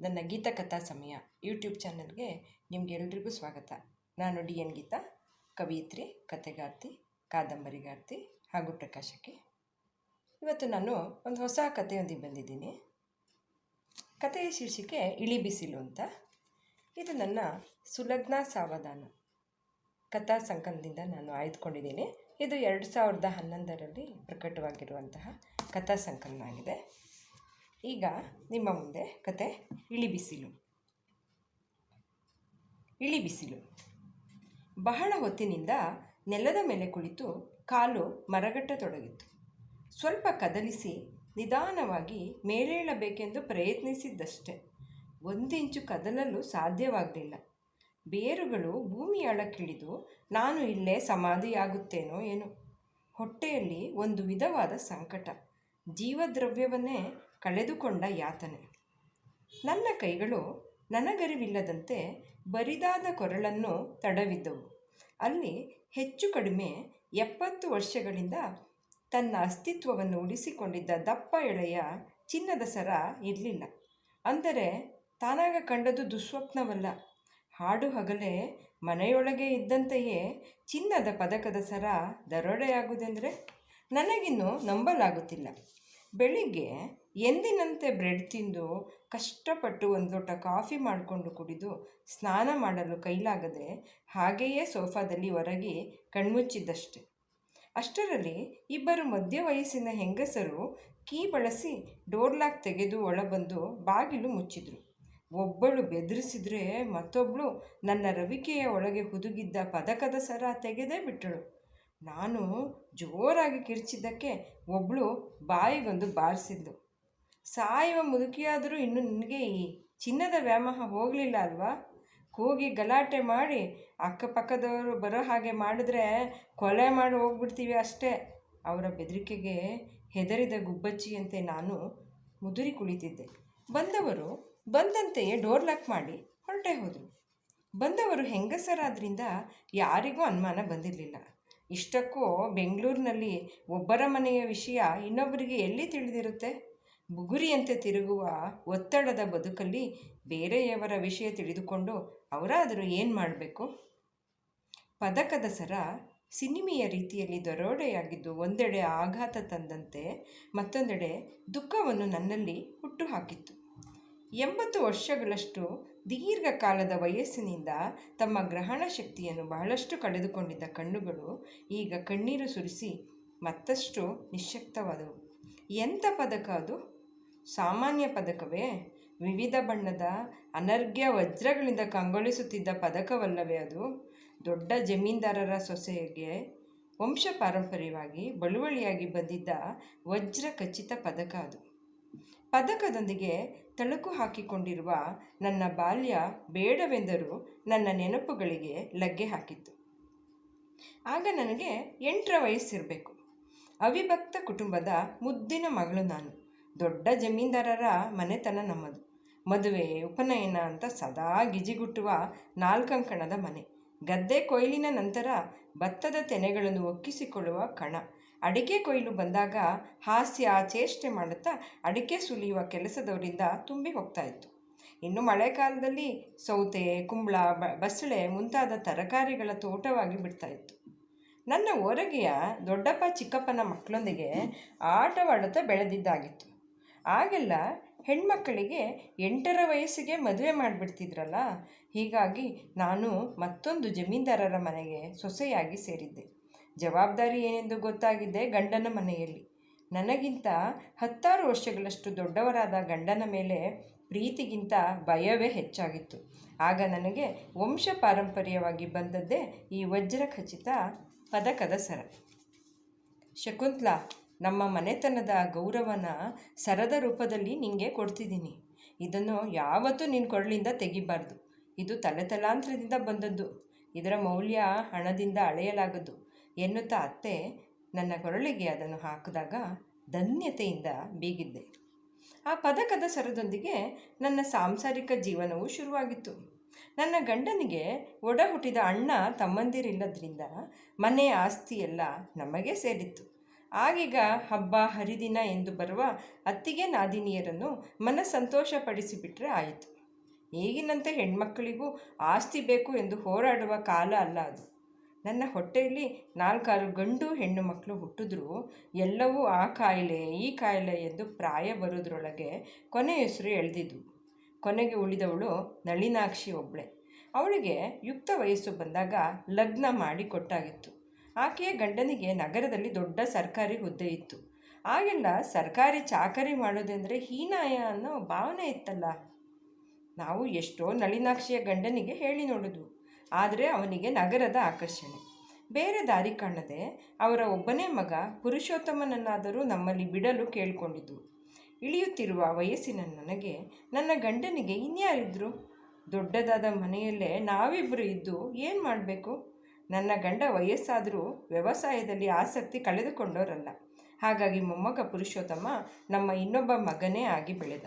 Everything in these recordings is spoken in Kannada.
ನನ್ನ ಗೀತಾ ಕಥಾ ಸಮಯ ಯೂಟ್ಯೂಬ್ ಚಾನಲ್ಗೆ ನಿಮಗೆಲ್ರಿಗೂ ಸ್ವಾಗತ. ನಾನು ಡಿ ಎನ್ ಗೀತಾ, ಕವಿಯಿತ್ರಿ, ಕಥೆಗಾರ್ತಿ, ಕಾದಂಬರಿಗಾರ್ತಿ ಹಾಗೂ ಪ್ರಕಾಶಕಿ. ಇವತ್ತು ನಾನು ಒಂದು ಹೊಸ ಕಥೆಯೊಂದಿಗೆ ಬಂದಿದ್ದೀನಿ. ಕಥೆಯ ಶೀರ್ಷಿಕೆ ಇಳಿ ಬಿಸಿಲು ಅಂತ. ಇದು ನನ್ನ ಸುಲಗ್ನ ಸಾವಧಾನ. ಕಥಾ ಸಂಕಲನದಿಂದ ನಾನು ಆಯ್ದುಕೊಂಡಿದ್ದೀನಿ. ಇದು ಎರಡು ಸಾವಿರದ ಹನ್ನೊಂದರಲ್ಲಿ ಪ್ರಕಟವಾಗಿರುವಂತಹ ಕಥಾ ಸಂಕಲನ ಆಗಿದೆ. ಈಗ ನಿಮ್ಮ ಮುಂದೆ ಕತೆ ಇಳಿಬಿಸಿಲು. ಇಳಿಬಿಸಿಲು. ಇಳಿ ಬಿಸಿಲು ಬಹಳ ಹೊತ್ತಿನಿಂದ ನೆಲದ ಮೇಲೆ ಕುಳಿತು ಕಾಲು ಮರಗಟ್ಟತೊಡಗಿತ್ತು ಸ್ವಲ್ಪ ಕದಲಿಸಿ ನಿಧಾನವಾಗಿ ಮೇಲೇಳಬೇಕೆಂದು ಪ್ರಯತ್ನಿಸಿದ್ದಷ್ಟೆ. ಒಂದಿಂಚು ಕದಲಲು ಸಾಧ್ಯವಾಗಲಿಲ್ಲ. ಬೇರುಗಳು ಭೂಮಿಯಾಳಕ್ಕಿಳಿದು, ನಾನು ಇಲ್ಲೇ ಸಮಾಧಿಯಾಗುತ್ತೇನೋ ಏನೋ? ಹೊಟ್ಟೆಯಲ್ಲಿ ಒಂದು ವಿಧವಾದ ಸಂಕಟ. ಜೀವದ್ರವ್ಯವನ್ನೇ ಕಳೆದುಕೊಂಡ ಯಾತನೆ. ನನ್ನ ಕೈಗಳು ನನಗರಿವಿಲ್ಲದಂತೆ ಬರಿದಾದ ಕೊರಳನ್ನು ತಡವಿದ್ದವು. ಅಲ್ಲಿ ಹೆಚ್ಚು ಕಡಿಮೆ ಎಪ್ಪತ್ತು ವರ್ಷಗಳಿಂದ ತನ್ನ ಅಸ್ತಿತ್ವವನ್ನು ಉಳಿಸಿಕೊಂಡಿದ್ದ ದಪ್ಪ ಎಳೆಯ ಚಿನ್ನದ ಸರ ಇರಲಿಲ್ಲ. ಅಂದರೆ ತಾನಾಗ ಕಂಡದ್ದು ದುಸ್ವಪ್ನವಲ್ಲ. ಹಾಡು ಹಗಲೇ ಮನೆಯೊಳಗೆ ಇದ್ದಂತೆಯೇ ಚಿನ್ನದ ಪದಕದ ಸರ ದರೋಡೆಯಾಗುವುದೆಂದರೆ? ನನಗಿನ್ನೂ ನಂಬಲಾಗುತ್ತಿಲ್ಲ. ಬೆಳಿಗ್ಗೆ ಎಂದಿನಂತೆ ಬ್ರೆಡ್ ತಿಂದು ಕಷ್ಟಪಟ್ಟು ಒಂದು ಲೋಟ ಕಾಫಿ ಮಾಡಿಕೊಂಡು ಕುಡಿದು ಸ್ನಾನ ಮಾಡಲು ಕೈಲಾಗದೆ ಹಾಗೆಯೇ ಸೋಫಾದಲ್ಲಿ ಹೊರಗೆ ಕಣ್ಮುಚ್ಚಿದ್ದಷ್ಟೆ. ಅಷ್ಟರಲ್ಲಿ ಇಬ್ಬರು ಮಧ್ಯ ವಯಸ್ಸಿನ ಹೆಂಗಸರು ಕೀ ಬಳಸಿ ಡೋರ್ ಲಾಕ್ ತೆಗೆದು ಒಳಬಂದು ಬಾಗಿಲು ಮುಚ್ಚಿದ್ರು. ಒಬ್ಬಳು ಬೆದರಿಸಿದ್ರೆ ಮತ್ತೊಬ್ಬಳು ನನ್ನ ರವಿಕೆಯ ಒಳಗೆ ಹುದುಗಿದ್ದ ಪದಕದ ಸರ ತೆಗೆದೇ ಬಿಟ್ಟಳು. ನಾನು ಜೋರಾಗಿ ಕಿರ್ಚಿದ್ದಕ್ಕೆ ಒಬ್ಬಳು ಬಾಯಿಗೊಂದು ಬಾರಿಸಿದ್ಲು. ಸಾಯುವ ಮುದುಕಿಯಾದರೂ ಇನ್ನು ನಿನಗೆ ಈ ಚಿನ್ನದ ವ್ಯಾಮೋಹ ಹೋಗಲಿಲ್ಲ ಅಲ್ವಾ? ಕೂಗಿ ಗಲಾಟೆ ಮಾಡಿ ಅಕ್ಕಪಕ್ಕದವರು ಬರೋ ಹಾಗೆ ಮಾಡಿದ್ರೆ ಕೊಲೆ ಮಾಡಿ ಹೋಗ್ಬಿಡ್ತೀವಿ ಅಷ್ಟೇ. ಅವರ ಬೆದರಿಕೆಗೆ ಹೆದರಿದ ಗುಬ್ಬಚ್ಚಿಯಂತೆ ನಾನು ಮುದುರಿ ಕುಳಿತಿದ್ದೆ. ಬಂದವರು ಬಂದಂತೆಯೇ ಡೋರ್ ಲಾಕ್ ಮಾಡಿ ಹೊರಟೇ ಹೋದರು. ಬಂದವರು ಹೆಂಗಸರಾದ್ರಿಂದ ಯಾರಿಗೂ ಅನುಮಾನ ಬಂದಿರಲಿಲ್ಲ. ಇಷ್ಟಕ್ಕೂ ಬೆಂಗಳೂರಿನಲ್ಲಿ ಒಬ್ಬರ ಮನೆಯ ವಿಷಯ ಇನ್ನೊಬ್ಬರಿಗೆ ಎಲ್ಲಿ ತಿಳಿದಿರುತ್ತೆ? ಬುಗುರಿಯಂತೆ ತಿರುಗುವ ಒತ್ತಡದ ಬದುಕಲ್ಲಿ ಬೇರೆಯವರ ವಿಷಯ ತಿಳಿದುಕೊಂಡು ಅವರಾದರೂ ಏನು ಮಾಡಬೇಕು? ಪದಕದ ಸರ ಸಿನಿಮೆಯ ರೀತಿಯಲ್ಲಿ ದರೋಡೆಯಾಗಿದ್ದು ಒಂದೆಡೆ ಆಘಾತ ತಂದಂತೆ ಮತ್ತೊಂದೆಡೆ ದುಃಖವನ್ನು ನನ್ನಲ್ಲಿ ಹುಟ್ಟುಹಾಕಿತ್ತು ಎಂಬತ್ತು ವರ್ಷಗಳಷ್ಟು ದೀರ್ಘಕಾಲದ ವಯಸ್ಸಿನಿಂದ ತಮ್ಮ ಗ್ರಹಣ ಶಕ್ತಿಯನ್ನು ಬಹಳಷ್ಟು ಕಳೆದುಕೊಂಡಿದ್ದ ಕಣ್ಣುಗಳು ಈಗ ಕಣ್ಣೀರು ಸುರಿಸಿ ಮತ್ತಷ್ಟು ನಿಶ್ಶಕ್ತವಾದವು ಎಂಥ ಪದಕ ಅದು? ಸಾಮಾನ್ಯ ಪದಕವೇ? ವಿವಿಧ ಬಣ್ಣದ ಅನರ್ಘ್ಯ ವಜ್ರಗಳಿಂದ ಕಂಗೊಳಿಸುತ್ತಿದ್ದ ಪದಕವಲ್ಲವೇ ಅದು? ದೊಡ್ಡ ಜಮೀನ್ದಾರರ ಸೊಸೆಗೆ ವಂಶ ಪಾರಂಪರ್ಯವಾಗಿ ಬಳುವಳಿಯಾಗಿ ಬಂದಿದ್ದ ವಜ್ರ ಖಚಿತ ಪದಕ ಅದು. ಪದಕದೊಂದಿಗೆ ತಳುಕು ಹಾಕಿಕೊಂಡಿರುವ ನನ್ನ ಬಾಲ್ಯ ಬೇಡವೆಂದರೂ ನನ್ನ ನೆನಪುಗಳಿಗೆ ಲಗ್ಗೆ ಹಾಕಿತ್ತು. ಆಗ ನನಗೆ ಎಂಟರ ವಯಸ್ಸಿರಬೇಕು. ಅವಿಭಕ್ತ ಕುಟುಂಬದ ಮುದ್ದಿನ ಮಗಳು ನಾನು. ದೊಡ್ಡ ಜಮೀನ್ದಾರರ ಮನೆತನ ನಮ್ಮದು. ಮದುವೆ, ಉಪನಯನ ಅಂತ ಸದಾ ಗಿಜಿಗುಟ್ಟುವ ನಾಲ್ಕಂಕಣದ ಮನೆ. ಗದ್ದೆ ಕೊಯ್ಲಿನ ನಂತರ ಭತ್ತದ ತೆನೆಗಳನ್ನು ಒಕ್ಕಿಸಿಕೊಳ್ಳುವ ಕಣ. ಅಡಿಕೆ ಕೊಯ್ಲು ಬಂದಾಗ ಹಾಸ್ಯ ಚೇಷ್ಟೆ ಮಾಡುತ್ತಾ ಅಡಿಕೆ ಸುಲಿಯುವ ಕೆಲಸದವರಿಂದ ತುಂಬಿ ಹೋಗ್ತಾ ಇತ್ತು. ಇನ್ನು ಮಳೆಗಾಲದಲ್ಲಿ ಸೌತೆ, ಕುಂಬಳ, ಬ, ಬಸಳೆ ಮುಂತಾದ ತರಕಾರಿಗಳ ತೋಟವಾಗಿ ಬಿಡ್ತಾ ಇತ್ತು. ನನ್ನ ಓರಗೆಯ ದೊಡ್ಡಪ್ಪ, ಚಿಕ್ಕಪ್ಪನ ಮಕ್ಕಳೊಂದಿಗೆ ಆಟವಾಡುತ್ತಾ ಬೆಳೆದಿದ್ದಾಗಿತ್ತು. ಆಗೆಲ್ಲ ಹೆಣ್ಮಕ್ಕಳಿಗೆ ಎಂಟರ ವಯಸ್ಸಿಗೆ ಮದುವೆ ಮಾಡಿಬಿಡ್ತಿದ್ರಲ್ಲ, ಹೀಗಾಗಿ ನಾನು ಮತ್ತೊಂದು ಜಮೀನ್ದಾರರ ಮನೆಗೆ ಸೊಸೆಯಾಗಿ ಸೇರಿದ್ದೆ. ಜವಾಬ್ದಾರಿ ಏನೆಂದು ಗೊತ್ತಾಗಿದ್ದೆ ಗಂಡನ ಮನೆಯಲ್ಲಿ. ನನಗಿಂತ ಹತ್ತಾರು ವರ್ಷಗಳಷ್ಟು ದೊಡ್ಡವರಾದ ಗಂಡನ ಮೇಲೆ ಪ್ರೀತಿಗಿಂತ ಭಯವೇ ಹೆಚ್ಚಾಗಿತ್ತು. ಆಗ ನನಗೆ ವಂಶ ಪಾರಂಪರ್ಯವಾಗಿ ಬಂದದ್ದೇ ಈ ವಜ್ರ ಖಚಿತ ಪದಕದ ಸರ. ಶಕುಂತ್ಲಾ, ನಮ್ಮ ಮನೆತನದ ಗೌರವನ ಸರದ ರೂಪದಲ್ಲಿ ನಿಂಗೆ ಕೊಡ್ತಿದ್ದೀನಿ. ಇದನ್ನು ಯಾವತ್ತೂ ನಿನ್ನ ಕೊರಳಿಂದ ತೆಗಿಬಾರ್ದು. ಇದು ತಲೆತಲಾಂತರದಿಂದ ಬಂದದ್ದು. ಇದರ ಮೌಲ್ಯ ಹಣದಿಂದ ಅಳೆಯಲಾಗದು ಎನ್ನುತ್ತಾ ಅತ್ತೆ ನನ್ನ ಕೊರಳಿಗೆ ಅದನ್ನು ಹಾಕಿದಾಗ ಧನ್ಯತೆಯಿಂದ ಬೀಗಿದ್ದೆ. ಆ ಪದಕದ ಸರದೊಂದಿಗೆ ನನ್ನ ಸಾಂಸಾರಿಕ ಜೀವನವು ಶುರುವಾಗಿತ್ತು. ನನ್ನ ಗಂಡನಿಗೆ ಒಡ ಹುಟ್ಟಿದ ಅಣ್ಣ ತಮ್ಮಂದಿರಿಲ್ಲದ್ರಿಂದ ಮನೆಯ ಆಸ್ತಿ ಎಲ್ಲ ನಮಗೆ ಸೇರಿತ್ತು. ಆಗೀಗ ಹಬ್ಬ, ಹರಿದಿನ ಎಂದು ಬರುವ ಅತ್ತಿಗೆ ನಾದಿನಿಯರನ್ನು ಮನ ಸಂತೋಷಪಡಿಸಿಬಿಟ್ರೆ ಆಯಿತು. ಈಗಿನಂತೆ ಹೆಣ್ಮಕ್ಕಳಿಗೂ ಆಸ್ತಿ ಬೇಕು ಎಂದು ಹೋರಾಡುವ ಕಾಲ ಅಲ್ಲ ಅದು. ನನ್ನ ಹೊಟ್ಟೆಯಲ್ಲಿ ನಾಲ್ಕಾರು ಗಂಡು ಹೆಣ್ಣು ಮಕ್ಕಳು ಹುಟ್ಟಿದ್ರು. ಎಲ್ಲವೂ ಆ ಕಾಯಿಲೆ, ಈ ಕಾಯಿಲೆ ಎಂದು ಪ್ರಾಯ ಬರೋದ್ರೊಳಗೆ ಕೊನೆ ಹೆಸರು ಎಳೆದಿದ್ದು. ಕೊನೆಗೆ ಉಳಿದವಳು ನಳಿನಾಕ್ಷಿ ಒಬ್ಬಳೆ ಅವಳಿಗೆ ಯುಕ್ತ ವಯಸ್ಸು ಬಂದಾಗ ಲಗ್ನ ಮಾಡಿ ಕೊಟ್ಟಾಗಿತ್ತು. ಆಕೆಯ ಗಂಡನಿಗೆ ನಗರದಲ್ಲಿ ದೊಡ್ಡ ಸರ್ಕಾರಿ ಹುದ್ದೆ ಇತ್ತು. ಆಗೆಲ್ಲ ಸರ್ಕಾರಿ ಚಾಕರಿ ಮಾಡೋದೆಂದರೆ ಹೀನಾಯ ಅನ್ನೋ ಭಾವನೆ ಇತ್ತಲ್ಲ. ನಾವು ಎಷ್ಟೋ ನಳಿನಾಕ್ಷಿಯ ಗಂಡನಿಗೆ ಹೇಳಿ ನೋಡಿದ್ವು ಆದರೆ ಅವನಿಗೆ ನಗರದ ಆಕರ್ಷಣೆ. ಬೇರೆ ದಾರಿ ಕಾಣದೆ ಅವರ ಒಬ್ಬನೇ ಮಗ ಪುರುಷೋತ್ತಮನನ್ನಾದರೂ ನಮ್ಮಲ್ಲಿ ಬಿಡಲು ಕೇಳಿಕೊಂಡಿದ್ದು. ಇಳಿಯುತ್ತಿರುವ ವಯಸ್ಸಿನ ನನಗೆ ನನ್ನ ಗಂಡನಿಗೆ ಇನ್ಯಾರಿದ್ರು? ದೊಡ್ಡದಾದ ಮನೆಯಲ್ಲೇ ನಾವಿಬ್ಬರು ಇದ್ದು ಏನು ಮಾಡಬೇಕು? ನನ್ನ ಗಂಡ ವಯಸ್ಸಾದರೂ ವ್ಯವಸಾಯದಲ್ಲಿ ಆಸಕ್ತಿ ಕಳೆದುಕೊಂಡವರಲ್ಲ. ಹಾಗಾಗಿ ಮೊಮ್ಮಗ ಪುರುಷೋತ್ತಮ ನಮ್ಮ ಇನ್ನೊಬ್ಬ ಮಗನೇ ಆಗಿ ಬೆಳೆದ.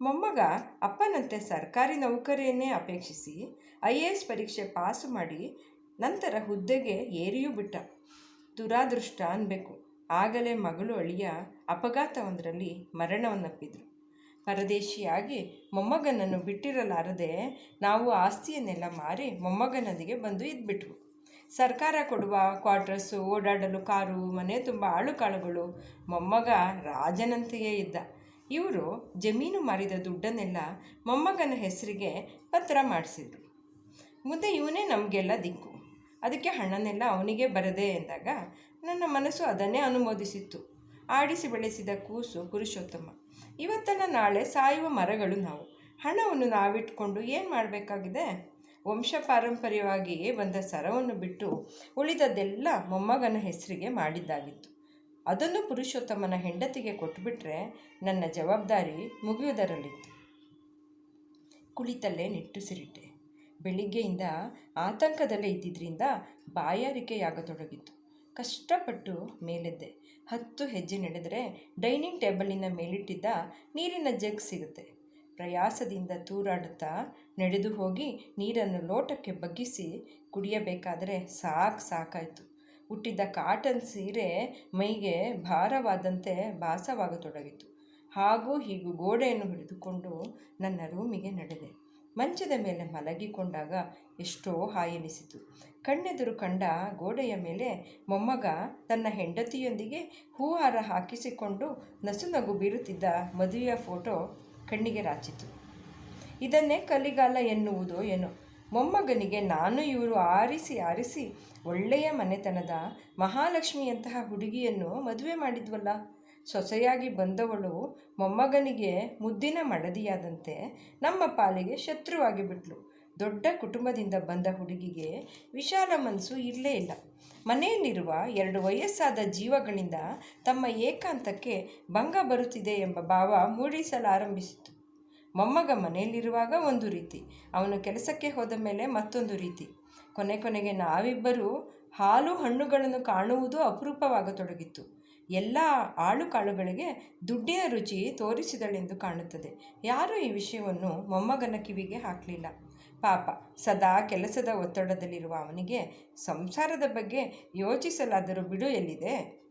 ಮೊಮ್ಮಗ ಅಪ್ಪನಂತೆ ಸರ್ಕಾರಿ ನೌಕರಿಯನ್ನೇ ಅಪೇಕ್ಷಿಸಿ ಐ ಎ ಎಸ್ ಪರೀಕ್ಷೆ ಪಾಸು ಮಾಡಿ ನಂತರ ಹುದ್ದೆಗೆ ಏರಿಯೂ ಬಿಟ್ಟ. ದುರಾದೃಷ್ಟ ಅನ್ಬೇಕು. ಆಗಲೇ ಮಗಳು ಅಳಿಯ ಅಪಘಾತವೊಂದರಲ್ಲಿ ಮರಣವನ್ನಪ್ಪಿದ್ರು. ಪರದೇಶಿಯಾಗಿ ಮೊಮ್ಮಗನನ್ನು ಬಿಟ್ಟಿರಲಾರದೆ ನಾವು ಆಸ್ತಿಯನ್ನೆಲ್ಲ ಮಾರಿ ಮೊಮ್ಮಗನದಿಗೆ ಬಂದು ಇದ್ಬಿಟ್ವು. ಸರ್ಕಾರ ಕೊಡುವ ಕ್ವಾರ್ಟರ್ಸು, ಓಡಾಡಲು ಕಾರು, ಮನೆ ತುಂಬ ಆಳುಕಾಳುಗಳು ಮೊಮ್ಮಗ ರಾಜನಂತೆಯೇ ಇದ್ದ. ಇವರು ಜಮೀನು ಮಾರಿದ ದುಡ್ಡನ್ನೆಲ್ಲ ಮೊಮ್ಮಗನ ಹೆಸರಿಗೆ ಪತ್ರ ಮಾಡಿಸಿದ್ರು. ಮುಂದೆ ಇವನೇ ನಮಗೆಲ್ಲ ದಿಕ್ಕು. ಅದಕ್ಕೆ ಹಣನೆಲ್ಲ ಅವನಿಗೆ ಬರದೆ ಎಂದಾಗ ನನ್ನ ಮನಸ್ಸು ಅದನ್ನೇ ಅನುಮೋದಿಸಿತ್ತು. ಆಡಿಸಿ ಬೆಳೆಸಿದ ಕೂಸು ಪುರುಷೋತ್ತಮ. ಇವತ್ತನ್ನ ನಾಳೆ ಸಾಯುವ ಮರಗಳು ನಾವು. ಹಣವನ್ನು ನಾವಿಟ್ಕೊಂಡು ಏನು ಮಾಡಬೇಕಾಗಿದೆ? ವಂಶ ಪಾರಂಪರ್ಯವಾಗಿಯೇ ಬಂದ ಸರವನ್ನು ಬಿಟ್ಟು ಉಳಿದದ್ದೆಲ್ಲ ಮೊಮ್ಮಗನ ಹೆಸರಿಗೆ ಮಾಡಿದ್ದಾಗಿತ್ತು. ಅದನ್ನು ಪುರುಷೋತ್ತಮನ ಹೆಂಡತಿಗೆ ಕೊಟ್ಟುಬಿಟ್ರೆ ನನ್ನ ಜವಾಬ್ದಾರಿ ಮುಗಿಯುವುದರಲ್ಲಿತ್ತು ಕುಳಿತಲ್ಲೇ ನಿಟ್ಟುಸಿರಿಟ್ಟೆ ಬೆಳಿಗ್ಗೆಯಿಂದ ಆತಂಕದಲ್ಲೇ ಇದ್ದಿದ್ದರಿಂದ ಬಾಯಾರಿಕೆಯಾಗತೊಡಗಿತ್ತು. ಕಷ್ಟಪಟ್ಟು ಮೇಲೆದ್ದೆ. ಹತ್ತು ಹೆಜ್ಜೆ ನಡೆದರೆ ಡೈನಿಂಗ್ ಟೇಬಲಿನ ಮೇಲಿಟ್ಟಿದ್ದ ನೀರಿನ ಜಗ್ ಸಿಗುತ್ತೆ. ಪ್ರಯಾಸದಿಂದ ತೂರಾಡುತ್ತಾ ನಡೆದು ಹೋಗಿ ನೀರನ್ನು ಲೋಟಕ್ಕೆ ಬಗ್ಗಿಸಿ ಕುಡಿಯಬೇಕಾದರೆ ಸಾಕು ಸಾಕಾಯಿತು. ಹುಟ್ಟಿದ್ದ ಕಾಟನ್ ಸೀರೆ ಮೈಗೆ ಭಾರವಾದಂತೆ ಭಾಸವಾಗತೊಡಗಿತು. ಹಾಗೂ ಹೀಗೂ ಗೋಡೆಯನ್ನು ಹಿಡಿದುಕೊಂಡು ನನ್ನ ರೂಮಿಗೆ ನಡೆದೆ. ಮಂಚದ ಮೇಲೆ ಮಲಗಿಕೊಂಡಾಗ ಎಷ್ಟೋ ಹಾಯೆನಿಸಿತು ಕಣ್ಣೆದುರು ಕಂಡ ಗೋಡೆಯ ಮೇಲೆ ಮೊಮ್ಮಗ ತನ್ನ ಹೆಂಡತಿಯೊಂದಿಗೆ ಹೂಹಾರ ಹಾಕಿಸಿಕೊಂಡು ನಸುನಗು ಬೀರುತ್ತಿದ್ದ ಮದುವೆಯ ಫೋಟೋ ಕಣ್ಣಿಗೆ ರಾಚಿತು. ಇದನ್ನೇ ಕಲಿಗಾಲ ಎನ್ನುವುದೋ ಏನೋ. ಮೊಮ್ಮಗನಿಗೆ ನಾನು ಇವರು ಆರಿಸಿ ಆರಿಸಿ ಒಳ್ಳೆಯ ಮನೆತನದ ಮಹಾಲಕ್ಷ್ಮಿಯಂತಹ ಹುಡುಗಿಯನ್ನು ಮದುವೆ ಮಾಡಿದ್ವಲ್ಲ. ಸೊಸೆಯಾಗಿ ಬಂದವಳು ಮೊಮ್ಮಗನಿಗೆ ಮುದ್ದಿನ ಮಡದಿಯಾದಂತೆ ನಮ್ಮ ಪಾಲಿಗೆ ಶತ್ರುವಾಗಿ ಬಿಟ್ಲು. ದೊಡ್ಡ ಕುಟುಂಬದಿಂದ ಬಂದ ಹುಡುಗಿಗೆ ವಿಶಾಲ ಮನಸ್ಸು ಇಲ್ಲೇ ಇಲ್ಲ. ಮನೆಯಲ್ಲಿರುವ ಎರಡು ವಯಸ್ಸಾದ ಜೀವಗಳಿಂದ ತಮ್ಮ ಏಕಾಂತಕ್ಕೆ ಭಂಗ ಬರುತ್ತಿದೆ ಎಂಬ ಭಾವ ಮೂಡಿಸಲಾರಂಭಿಸಿತು ಮೊಮ್ಮಗ ಮನೆಯಲ್ಲಿರುವಾಗ ಒಂದು ರೀತಿ, ಅವನು ಕೆಲಸಕ್ಕೆ ಹೋದ ಮೇಲೆ ಮತ್ತೊಂದು ರೀತಿ. ಕೊನೆ ಕೊನೆಗೆ ನಾವಿಬ್ಬರೂ ಹಾಲು ಹಣ್ಣುಗಳನ್ನು ಕಾಣುವುದು ಅಪರೂಪವಾಗತೊಡಗಿತ್ತು. ಎಲ್ಲ ಆಳು ಕಾಳುಗಳಿಗೆ ದುಡ್ಡಿನ ರುಚಿ ತೋರಿಸಿದಳೆಂದು ಕಾಣುತ್ತದೆ. ಯಾರೂ ಈ ವಿಷಯವನ್ನು ಮೊಮ್ಮಗನ ಕಿವಿಗೆ ಹಾಕಲಿಲ್ಲ. ಪಾಪ, ಸದಾ ಕೆಲಸದ ಒತ್ತಡದಲ್ಲಿರುವ ಅವನಿಗೆ ಸಂಸಾರದ ಬಗ್ಗೆ ಯೋಚಿಸಲಾದರೂ ಬಿಡು ಎಲ್ಲಿದೆ?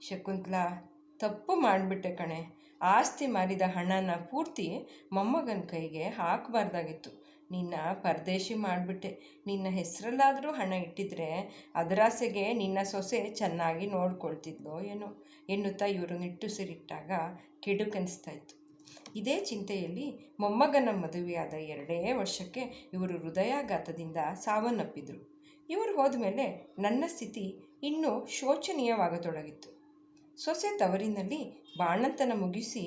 ಶಕುಂತಲಾ, ತಪ್ಪು ಮಾಡಿಬಿಟ್ಟೆ ಕಣೆ. ಆಸ್ತಿ ಮಾರಿದ ಹಣನ ಪೂರ್ತಿ ಮೊಮ್ಮಗನ ಕೈಗೆ ಹಾಕಬಾರ್ದಾಗಿತ್ತು. ನಿನ್ನ ಪರದೇಶಿ ಮಾಡಿಬಿಟ್ಟೆ. ನಿನ್ನ ಹೆಸರಲ್ಲಾದರೂ ಹಣ ಇಟ್ಟಿದ್ರೆ ಅದರಾಸೆಗೆ ನಿನ್ನ ಸೊಸೆ ಚೆನ್ನಾಗಿ ನೋಡ್ಕೊಳ್ತಿದ್ಲೋ ಏನೋ ಎನ್ನುತ್ತಾ ಇವರು ನಿಟ್ಟುಸಿರಿಟ್ಟಾಗ ಕೆಡುಕನಿಸ್ತಾ ಇತ್ತು ಇದೇ ಚಿಂತೆಯಲ್ಲಿ ಮೊಮ್ಮಗನ ಮದುವೆಯಾದ ಎರಡೇ ವರ್ಷಕ್ಕೆ ಇವರು ಹೃದಯಾಘಾತದಿಂದ ಸಾವನ್ನಪ್ಪಿದರು. ಇವರು ಹೋದ್ಮೇಲೆ ನನ್ನ ಸ್ಥಿತಿ ಇನ್ನೂ ಶೋಚನೀಯವಾಗತೊಡಗಿತ್ತು. ಸೊಸೆ ತವರಿನಲ್ಲಿ ಬಾಣಂತನ ಮುಗಿಸಿ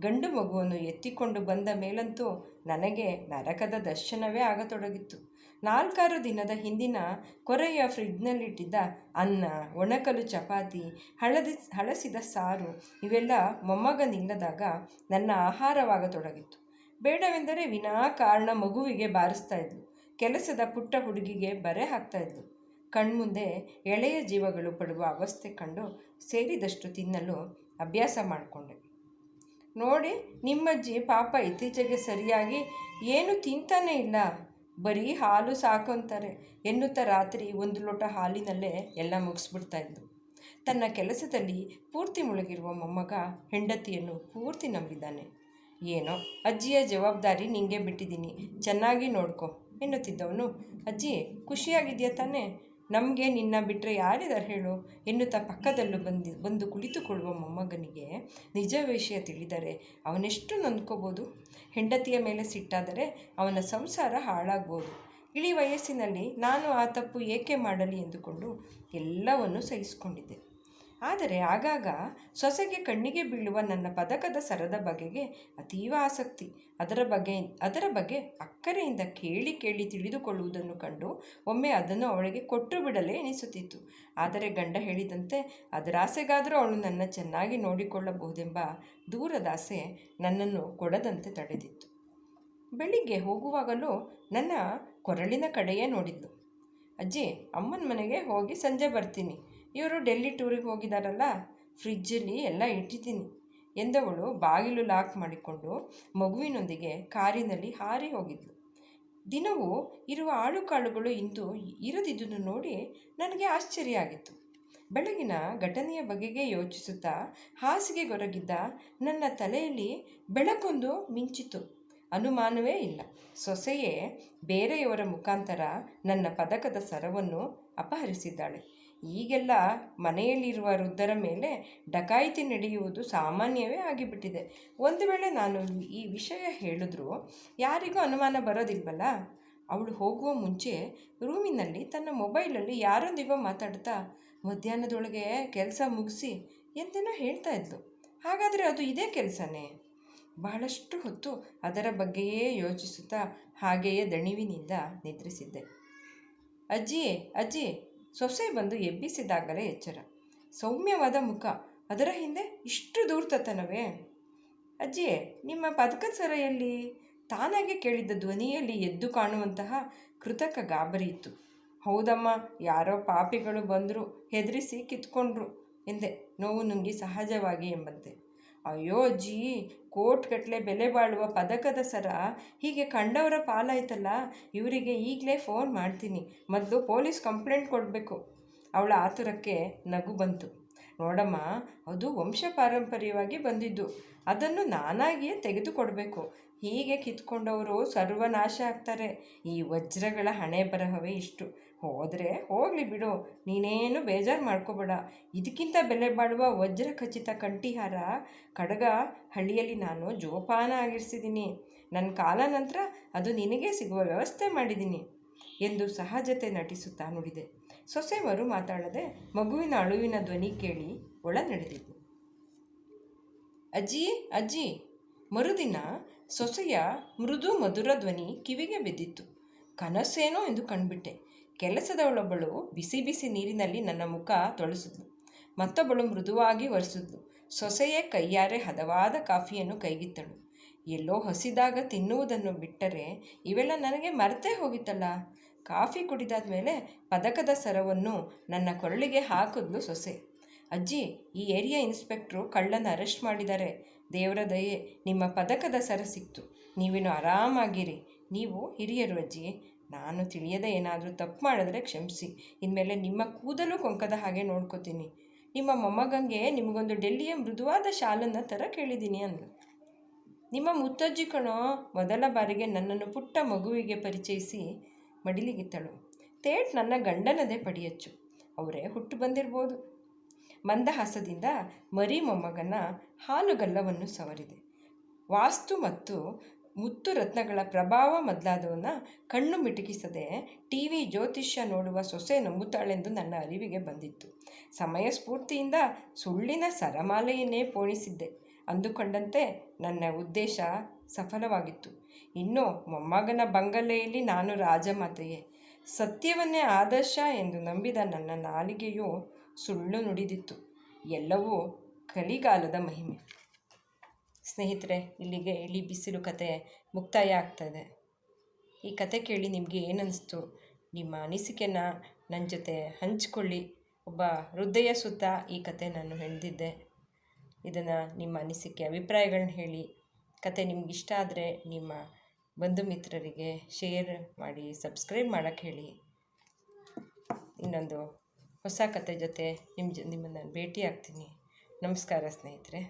ಗಂಡು ಮಗುವನ್ನು ಎತ್ತಿಕೊಂಡು ಬಂದ ಮೇಲಂತೂ ನನಗೆ ನರಕದ ದರ್ಶನವೇ ಆಗತೊಡಗಿತ್ತು. ನಾಲ್ಕಾರು ದಿನದ ಹಿಂದಿನ ಕೊರೆಯ ಫ್ರಿಡ್ಜ್ನಲ್ಲಿಟ್ಟಿದ್ದ ಅನ್ನ, ಒಣಕಲು ಚಪಾತಿ, ಹಳದಿ, ಹಳಸಿದ ಸಾರು ಇವೆಲ್ಲ ಮೊಮ್ಮಗನಿಲ್ಲದಾಗ ನನ್ನ ಆಹಾರವಾಗತೊಡಗಿತ್ತು. ಬೇಡವೆಂದರೆ ವಿನಾಕಾರಣ ಮಗುವಿಗೆ ಬಾರಿಸ್ತಾ ಇದ್ಲು. ಕೆಲಸದ ಪುಟ್ಟ ಹುಡುಗಿಗೆ ಬರೆ ಹಾಕ್ತಾಯಿದ್ಲು ಕಣ್ಮುಂದೆ ಎಳೆಯ ಜೀವಗಳು ಪಡುವ ಅವಸ್ಥೆ ಕಂಡು ಸೇರಿದಷ್ಟು ತಿನ್ನಲು ಅಭ್ಯಾಸ ಮಾಡಿಕೊಂಡೆ. ನೋಡಿ, ನಿಮ್ಮಜ್ಜಿ ಪಾಪ ಇತ್ತೀಚೆಗೆ ಸರಿಯಾಗಿ ಏನು ತಿಂತಾನೇ ಇಲ್ಲ. ಬರೀ ಹಾಲು ಸಾಕೊಂತಾರೆ ಎನ್ನುತ್ತಾ ರಾತ್ರಿ ಒಂದು ಲೋಟ ಹಾಲಿನಲ್ಲೇ ಎಲ್ಲ ಮುಗಿಸ್ಬಿಡ್ತಾ ಇದ್ದರು ತನ್ನ ಕೆಲಸದಲ್ಲಿ ಪೂರ್ತಿ ಮುಳುಗಿರುವ ಮೊಮ್ಮಗ ಹೆಂಡತಿಯನ್ನು ಪೂರ್ತಿ ನಂಬಿದ್ದಾನೆ. ಏನೋ, ಅಜ್ಜಿಯ ಜವಾಬ್ದಾರಿ ನಿಂಗೆ ಬಿಟ್ಟಿದ್ದೀನಿ. ಚೆನ್ನಾಗಿ ನೋಡ್ಕೊ, ಎನ್ನುತ್ತಿದ್ದವನು. ಅಜ್ಜಿ, ಖುಷಿಯಾಗಿದೆಯಾ ತಾನೇ? ನಮಗೆ ನಿನ್ನ ಬಿಟ್ಟರೆ ಯಾರಿದ್ದಾರೆ ಹೇಳು ಎನ್ನುತ್ತಾ ಪಕ್ಕದಲ್ಲೂ ಬಂದು ಬಂದು ಕುಳಿತುಕೊಳ್ಳುವ ಮೊಮ್ಮಗನಿಗೆ ನಿಜ ವಿಷಯ ತಿಳಿದರೆ ಅವನೆಷ್ಟು ನೊಂದ್ಕೋಬೋದು? ಹೆಂಡತಿಯ ಮೇಲೆ ಸಿಟ್ಟಾದರೆ ಅವನ ಸಂಸಾರ ಹಾಳಾಗ್ಬೋದು. ಇಳಿ ವಯಸ್ಸಿನಲ್ಲಿ ನಾನು ಆ ತಪ್ಪು ಏಕೆ ಮಾಡಲಿ ಎಂದುಕೊಂಡು ಎಲ್ಲವನ್ನು ಸಹಿಸಿಕೊಂಡಿದ್ದೆ. ಆದರೆ ಆಗಾಗ ಸೊಸೆಗೆ ಕಣ್ಣಿಗೆ ಬೀಳುವ ನನ್ನ ಪದಕದ ಸರದ ಬಗೆಗೆ ಅತೀವ ಆಸಕ್ತಿ. ಅದರ ಬಗ್ಗೆ ಅದರ ಬಗ್ಗೆ ಅಕ್ಕರೆಯಿಂದ ಕೇಳಿ ಕೇಳಿ ತಿಳಿದುಕೊಳ್ಳುವುದನ್ನು ಕಂಡು ಒಮ್ಮೆ ಅದನ್ನು ಅವಳಿಗೆ ಕೊಟ್ಟು ಬಿಡಲೇ ಎನಿಸುತ್ತಿತ್ತು ಆದರೆ ಗಂಡ ಹೇಳಿದಂತೆ, ಅದರ ಆಸೆಗಾದರೂ ಅವಳು ನನ್ನ ಚೆನ್ನಾಗಿ ನೋಡಿಕೊಳ್ಳಬಹುದೆಂಬ ದೂರದಾಸೆ ನನ್ನನ್ನು ಕೊಡದಂತೆ ತಡೆದಿತ್ತು. ಬೆಳಿಗ್ಗೆ ಹೋಗುವಾಗಲೂ ನನ್ನ ಕೊರಳಿನ ಕಡೆಯೇ ನೋಡಿದ್ಲು ಅಜ್ಜಿ, ಅಮ್ಮನ ಮನೆಗೆ ಹೋಗಿ ಸಂಜೆ ಬರ್ತೀನಿ. ಇವರು ಡೆಲ್ಲಿ ಟೂರಿಗೆ ಹೋಗಿದ್ದಾರಲ್ಲ ಫ್ರಿಜ್ಜಲ್ಲಿ ಎಲ್ಲ ಇಟ್ಟಿದ್ದೀನಿ. ಎಂದವಳು ಬಾಗಿಲು ಲಾಕ್ ಮಾಡಿಕೊಂಡು ಮಗುವಿನೊಂದಿಗೆ ಕಾರಿನಲ್ಲಿ ಹಾರಿ ಹೋಗಿದ್ಲು. ದಿನವೂ ಇರುವ ಆಳು ಕಾಳುಗಳು ಇಂದು ಇರದಿದ್ದನ್ನು ನೋಡಿ ನನಗೆ ಆಶ್ಚರ್ಯ ಆಗಿತ್ತು. ಬೆಳಗಿನ ಘಟನೆಯ ಬಗೆಗೆ ಯೋಚಿಸುತ್ತಾ ಹಾಸಿಗೆಗೊರಗಿದ್ದ ನನ್ನ ತಲೆಯಲ್ಲಿ ಬೆಳಕೊಂದು ಮಿಂಚಿತು ಅನುಮಾನವೇ ಇಲ್ಲ. ಸೊಸೆಯೇ ಬೇರೆಯವರ ಮುಖಾಂತರ ನನ್ನ ಪದಕದ ಸರವನ್ನು ಅಪಹರಿಸಿದ್ದಾಳೆ. ಈಗೆಲ್ಲ ಮನೆಯಲ್ಲಿರುವ ವೃದ್ಧರ ಮೇಲೆ ಡಕಾಯಿತಿ ನಡೆಯುವುದು ಸಾಮಾನ್ಯವೇ ಆಗಿಬಿಟ್ಟಿದೆ. ಒಂದು ವೇಳೆ ನಾನು ಈ ವಿಷಯ ಹೇಳಿದ್ರು, ಯಾರಿಗೂ ಅನುಮಾನ ಬರೋದಿಲ್ವಲ್ಲ? ಅವಳು ಹೋಗುವ ಮುಂಚೆ ರೂಮಿನಲ್ಲಿ ತನ್ನ ಮೊಬೈಲಲ್ಲಿ ಯಾರೊಂದಿಗೋ ಮಾತಾಡ್ತಾ, ಮಧ್ಯಾಹ್ನದೊಳಗೆ ಕೆಲಸ ಮುಗಿಸಿ ಎಂದೇನೋ ಹೇಳ್ತಾ ಇದ್ಲು. ಹಾಗಾದರೆ ಅದು ಇದೇ ಕೆಲಸನೇ? ಬಹಳಷ್ಟು ಹೊತ್ತು ಅದರ ಬಗ್ಗೆಯೇ ಯೋಚಿಸುತ್ತಾ ಹಾಗೆಯೇ ದಣಿವಿನಿಂದ ನಿದ್ರಿಸಿದ್ದೆ. ಅಜ್ಜಿ ಅಜ್ಜಿ ಸೊಸೆ ಬಂದು ಎಬ್ಬಿಸಿದಾಗಲೇ ಎಚ್ಚರ. ಸೌಮ್ಯವಾದ ಮುಖ. ಅದರ ಹಿಂದೆ ಇಷ್ಟು ದೂರ್ತತನವೇ ಅಜ್ಜಿಯೇ, ನಿಮ್ಮ ಪದಕದ ಸರೆಯಲ್ಲಿ ತಾನಾಗೆ ಕೇಳಿದ್ದ ಧ್ವನಿಯಲ್ಲಿ ಎದ್ದು ಕಾಣುವಂತಹ ಕೃತಕ ಗಾಬರಿ ಇತ್ತು. ಹೌದಮ್ಮ, ಯಾರೋ ಪಾಪಿಗಳು ಬಂದರು, ಹೆದರಿಸಿ ಕಿತ್ಕೊಂಡ್ರು ಎಂದೆ. ನೋವು ನುಂಗಿ ಸಹಜವಾಗಿ ಎಂಬಂತೆ. ಅಯ್ಯೋ ಅಜ್ಜಿ ಕೋಟ್ಗಟ್ಟಲೆ ಬೆಲೆ ಬಾಳುವ ಪದಕದ ಸರ ಹೀಗೆ ಕಂಡವರ ಪಾಲಾಯ್ತಲ್ಲ, ಇವರಿಗೆ ಈಗಲೇ ಫೋನ್ ಮಾಡ್ತೀನಿ, ಮೊದಲು ಪೊಲೀಸ್ ಕಂಪ್ಲೇಂಟ್ ಕೊಡಬೇಕು. ಅವಳ ಆತುರಕ್ಕೆ ನಗು ಬಂತು. ನೋಡಮ್ಮ, ಅದು ವಂಶ ಪಾರಂಪರ್ಯವಾಗಿ ಬಂದಿದ್ದು, ಅದನ್ನು ನಾನಾಗಿಯೇ ತೆಗೆದುಕೊಡಬೇಕು. ಹೀಗೆ ಕಿತ್ಕೊಂಡವರು ಸರ್ವನಾಶ ಆಗ್ತಾರೆ. ಈ ವಜ್ರಗಳ ಹಣೆ ಬರಹವೇ ಇಷ್ಟು. ಹೋದರೆ ಹೋಗಲಿ ಬಿಡು, ನೀನೇನು ಬೇಜಾರು ಮಾಡ್ಕೋಬೇಡ. ಇದಕ್ಕಿಂತ ಬೆಲೆ ಬಾಳುವ ವಜ್ರ ಖಚಿತ ಕಂಠಿಹಾರ ಕಡಗ ಹಳ್ಳಿಯಲ್ಲಿ ನಾನು ಜೋಪಾನ ಆಗಿರಿಸಿದ್ದೀನಿ ನನ್ನ ಕಾಲ ನಂತರ ಅದು ನಿನಗೆ ಸಿಗುವ ವ್ಯವಸ್ಥೆ ಮಾಡಿದ್ದೀನಿ ಎಂದು ಸಹಜತೆ ನಟಿಸುತ್ತಾ ನುಡಿದೆ. ಸೊಸೆ ಮರು ಮಾತಾಡದೆ ಮಗುವಿನ ಅಳುವಿನ ಧ್ವನಿ ಕೇಳಿ ಒಳ ನಡೆದಿದ್ದು ಅಜ್ಜಿ ಅಜ್ಜಿ, ಮರುದಿನ ಸೊಸೆಯ ಮೃದು ಮಧುರ ಧ್ವನಿ ಕಿವಿಗೆ ಬಿದ್ದಿತ್ತು. ಕನಸೇನೋ ಎಂದು ಕಂಡುಬಿಟ್ಟೆ ಕೆಲಸದವಳೊಬ್ಬಳು ಬಿಸಿ ಬಿಸಿ ನೀರಿನಲ್ಲಿ ನನ್ನ ಮುಖ ತೊಳಸಿದ್ಲು. ಮತ್ತೊಬ್ಬಳು ಮೃದುವಾಗಿ ಒರೆಸಿದ್ಲು. ಸೊಸೆಯೇ ಕೈಯಾರೆ ಹದವಾದ ಕಾಫಿಯನ್ನು ಕೈಗಿತ್ತಳು. ಎಲ್ಲೋ ಹಸಿದಾಗ ತಿನ್ನುವುದನ್ನು ಬಿಟ್ಟರೆ ಇವೆಲ್ಲ ನನಗೆ ಮರೆತೇ ಹೋಗಿತ್ತಲ್ಲ. ಕಾಫಿ ಕುಡಿದಾದ ಮೇಲೆ ಪದಕದ ಸರವನ್ನು ನನ್ನ ಕೊರಳಿಗೆ ಹಾಕಿದ್ಲು ಸೊಸೆ. ಅಜ್ಜಿ, ಈ ಏರಿಯಾ ಇನ್ಸ್ಪೆಕ್ಟ್ರು ಕಳ್ಳನ ಅರೆಸ್ಟ್ ಮಾಡಿದ್ದಾರೆ. ದೇವರ ದಯೆ, ನಿಮ್ಮ ಪದಕದ ಸರ ಸಿಕ್ತು. ನೀವೇನು ಆರಾಮಾಗಿರಿ. ನೀವು ಹಿರಿಯರು ಅಜ್ಜಿ. ನಾನು ತಿಳಿಯದೆ ಏನಾದರೂ ತಪ್ಪು ಮಾಡಿದ್ರೆ ಕ್ಷಮಿಸಿ. ಇನ್ಮೇಲೆ ನಿಮ್ಮ ಕೂದಲು ಕೊಂಕದ ಹಾಗೆ ನೋಡ್ಕೋತೀನಿ. ನಿಮ್ಮ ಮೊಮ್ಮಗಂಗೆ ನಿಮಗೊಂದು ಡೆಲ್ಲಿಯ ಮೃದುವಾದ ಶಾಲನ್ನು ಥರ ಕೇಳಿದ್ದೀನಿ ಅಂದು ನಿಮ್ಮ ಮುತ್ತಜ್ಜಿ ಕಣೋ, ಮೊದಲ ಬಾರಿಗೆ ನನ್ನನ್ನು ಪುಟ್ಟ ಮಗುವಿಗೆ ಪರಿಚಯಿಸಿ ಮಡಿಲಿಗಿತ್ತಳು. ತೇಟ್ ನನ್ನ ಗಂಡನದೇ ಪಡಿಯಚ್ಚು. ಅವರೇ ಹುಟ್ಟು ಬಂದಿರ್ಬೋದು. ಮಂದಹಾಸದಿಂದ ಮರಿ ಮೊಮ್ಮಗನ ಹಾಲುಗಲ್ಲವನ್ನು ಸವರಿದೆ. ವಾಸ್ತು ಮತ್ತು ಮುತ್ತು ರತ್ನಗಳ ಪ್ರಭಾವ ಮೊದಲಾದವನ್ನ ಕಣ್ಣು ಮಿಟುಕಿಸದೆ ಟಿ ವಿ ಜ್ಯೋತಿಷ್ಯ ನೋಡುವ ಸೊಸೆ ನಂಬುತ್ತಾಳೆಂದು ನನ್ನ ಅರಿವಿಗೆ ಬಂದಿತ್ತು. ಸಮಯ ಸ್ಫೂರ್ತಿಯಿಂದ ಸುಳ್ಳಿನ ಸರಮಾಲೆಯನ್ನೇ ಪೋಣಿಸಿದ್ದೆ. ಅಂದುಕೊಂಡಂತೆ ನನ್ನ ಉದ್ದೇಶ ಸಫಲವಾಗಿತ್ತು. ಇನ್ನು ಮೊಮ್ಮಗನ ಬಂಗಲೆಯಲ್ಲಿ ನಾನು ರಾಜಮಾತೆಯೇ. ಸತ್ಯವನ್ನೇ ಆದರ್ಶ ಎಂದು ನಂಬಿದ ನನ್ನ ನಾಲಿಗೆಯು ಸುಳ್ಳು ನುಡಿದಿತ್ತು. ಎಲ್ಲವೂ ಕಲಿಗಾಲದ ಮಹಿಮೆ. ಸ್ನೇಹಿತರೆ, ಇಲ್ಲಿಗೆ ಇಳಿ ಬಿಸಿಲು ಕತೆ ಮುಕ್ತಾಯ ಆಗ್ತದೆ. ಈ ಕತೆ ಕೇಳಿ ನಿಮಗೆ ಏನನ್ನಿಸ್ತು ನಿಮ್ಮ ಅನಿಸಿಕೆನ ನನ್ನ ಜೊತೆ ಹಂಚಿಕೊಳ್ಳಿ. ಒಬ್ಬ ಹೃದಯ ಸುತ್ತ ಈ ಕತೆ ನಾನು ಹೇಳಿದ್ದೆ ಇದನ್ನು ನಿಮ್ಮ ಅನಿಸಿಕೆ ಅಭಿಪ್ರಾಯಗಳನ್ನ ಹೇಳಿ. ಕತೆ ನಿಮ್ಗೆ ಇಷ್ಟ ಆದರೆ ನಿಮ್ಮ ಬಂಧು ಮಿತ್ರರಿಗೆ ಶೇರ್ ಮಾಡಿ ಸಬ್ಸ್ಕ್ರೈಬ್ ಮಾಡೋಕ್ಕೆ ಹೇಳಿ. ಇನ್ನೊಂದು ಹೊಸ ಕತೆ ಜೊತೆ ನಿಮ್ಮ ಜ, ನಿಮ್ಮನ್ನು ಭೇಟಿ ಆಗ್ತೀನಿ ನಮಸ್ಕಾರ ಸ್ನೇಹಿತರೆ.